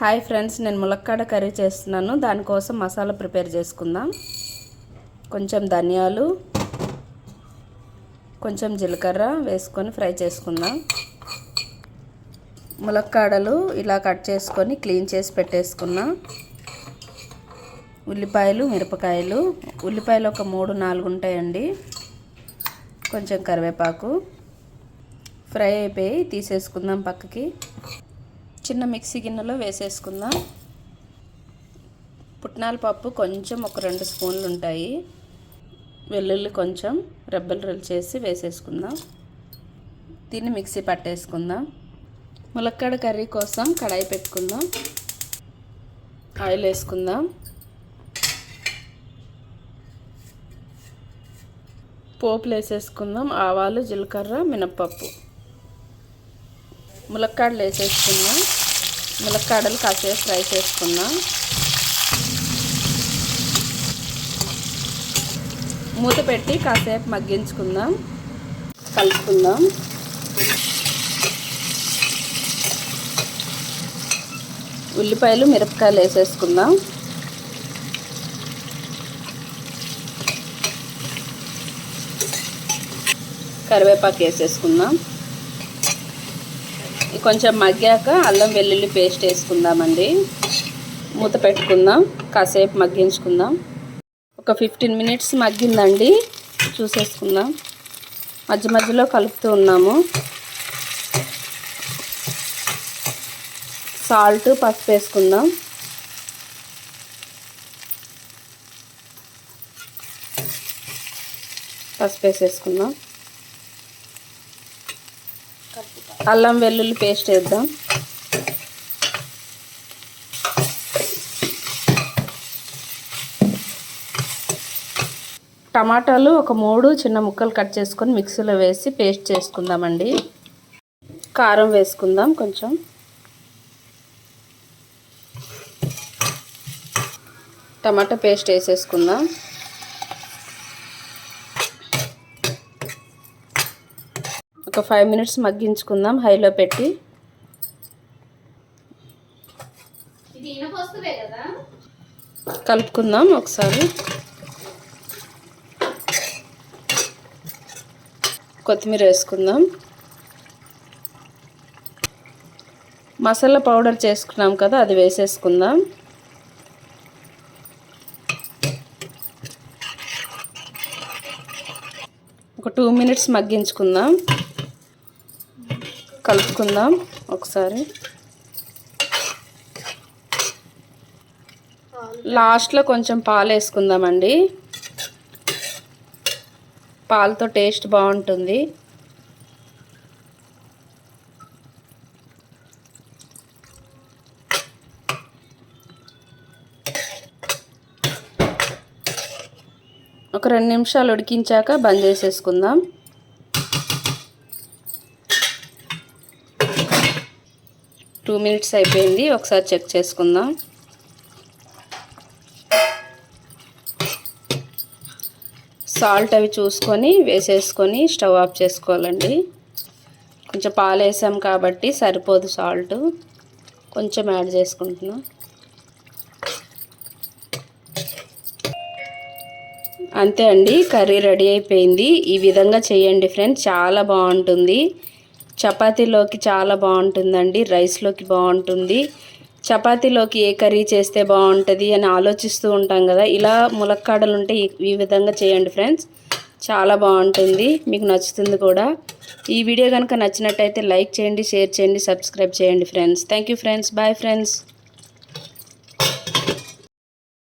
Hi friends నేను ములక్కాడ curry చేస్తున్నాను. దానికోసం మసాలా ప్రిపేర్ చేసుకుందాం. కొంచెం ధనియాలు కొంచెం జీలకర్ర వేసుకొని ఫ్రై చేసుకుందాం. ములక్కాడలు ఇలా కట్ చేసుకొని క్లీన్ చేసి పెట్టేసుకున్నా. ఉల్లిపాయలు మిరపకాయలు. ఉల్లిపాయలు ఒక మూడు నాలుగు ఉంటాయండి. కొంచెం కరివేపాకు. ఫ్రై అయిపోయి తీసేసుకుందాం పక్కకి. చిన్న మిక్సీ గిన్నెలో వేసేసుకుందాం. పుట్నాల పప్పు కొంచెం ఒక రెండు స్పూన్లు ఉంటాయి. వెల్లుల్లి కొంచెం రెబ్బలు రెల్ చేసి వేసేసుకుందాం. దీన్ని మిక్సీ పట్టేసుకుందాం. ములక్కాడ కర్రీ కోసం కడాయి పెట్టుకుందాం. ఆయిల్ వేసుకుందాం పోపులు వేసేసుకుందాం ఆవాలు జీలకర్ర మినప్పప్పు. ములక్కాడలు వేసేసుకుందాం. ములక్కాడలు కాసేపు ఫ్రై చేసుకుందాం మూత పెట్టి కాసేపు మగ్గించుకుందాం. కలుపుకుందాం. ఉల్లిపాయలు మిరపకాయలు వేసేసుకుందాం. కరివేపాకు వేసేసుకుందాం. కొంచెం మగ్గాక అల్లం వెల్లుల్లి పేస్ట్ వేసుకుందామండి. మూత పెట్టుకుందాం కాసేపు మగ్గించుకుందాం. ఒక ఫిఫ్టీన్ మినిట్స్ మగ్గిందండి చూసేసుకుందాం. మధ్య మధ్యలో కలుపుతూ ఉన్నాము. సాల్ట్ పసుపు వేసుకుందాం. పసుపు వేసేసుకుందాం. అల్లం వెల్లుల్లి పేస్ట్ వేద్దాం. టమాటాలు ఒక మూడు చిన్న ముక్కలు కట్ చేసుకొని మిక్సీలో వేసి పేస్ట్ చేసుకుందామండి. కారం వేసుకుందాం కొంచెం. టమాటా పేస్ట్ వేసేసుకుందాం. ఒక ఫైవ్ మినిట్స్ మగ్గించుకుందాం హైలో పెట్టి. కలుపుకుందాం ఒకసారి. కొత్తిమీర వేసుకుందాం. మసాలా పౌడర్ చేసుకున్నాం కదా అది వేసేసుకుందాం. ఒక టూ మినిట్స్ మగ్గించుకుందాం. కలుపుకుందాం ఒకసారి. లాస్ట్లో కొంచెం పాలు వేసుకుందామండి పాలతో టేస్ట్ బాగుంటుంది. ఒక రెండు నిమిషాలు ఉడికించాక బంద్ చేసేసుకుందాం. టూ మినిట్స్ అయిపోయింది ఒకసారి చెక్ చేసుకుందాం. సాల్ట్ అవి చూసుకొని వేసేసుకొని స్టవ్ ఆఫ్ చేసుకోవాలండి. కొంచెం పాలు వేసాం కాబట్టి సరిపోదు సాల్ట్. కొంచెం యాడ్ చేసుకుంటున్నాం. అంతే అండి కర్రీ రెడీ అయిపోయింది. ఈ విధంగా చేయండి ఫ్రెండ్స్ చాలా బాగుంటుంది. చపాతీలోకి చాలా బాగుంటుందండి రైస్లోకి బాగుంటుంది. చపాతీలోకి ఏ కర్రీ చేస్తే బాగుంటుంది అని ఆలోచిస్తూ ఉంటాం కదా ఇలా ములక్కాడలు ఉంటే ఈ విధంగా చేయండి ఫ్రెండ్స్. చాలా బాగుంటుంది మీకు నచ్చుతుంది కూడా. ఈ వీడియో కనుక నచ్చినట్టయితే లైక్ చేయండి షేర్ చేయండి సబ్స్క్రైబ్ చేయండి friends. Thank friends. Bye friends.